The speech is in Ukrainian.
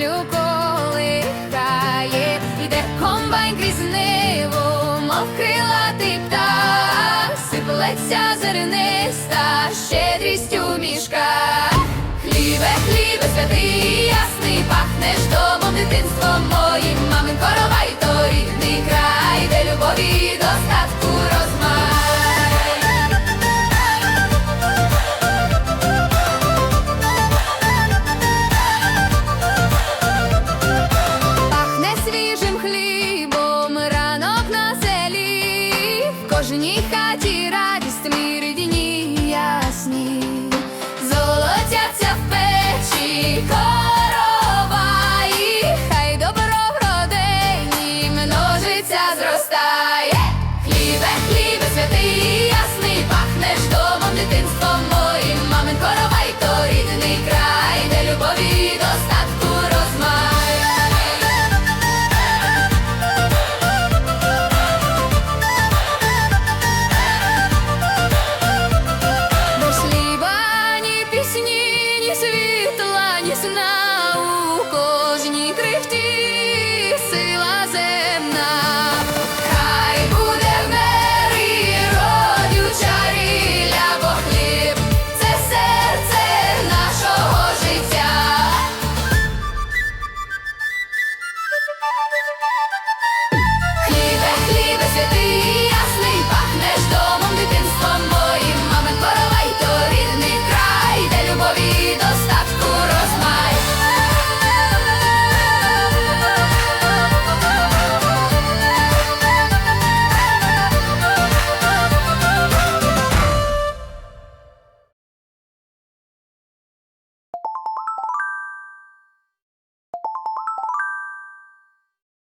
Полю колихає, іде комбайн крізь ниву, мов крилатий птах, сиплеться зерниста, щедрість у мішках. Хлібе, хлібе, святий, ясний, пахнеш домом дитинством. кожній хаті радість мій дні ясні, золотяться в печі.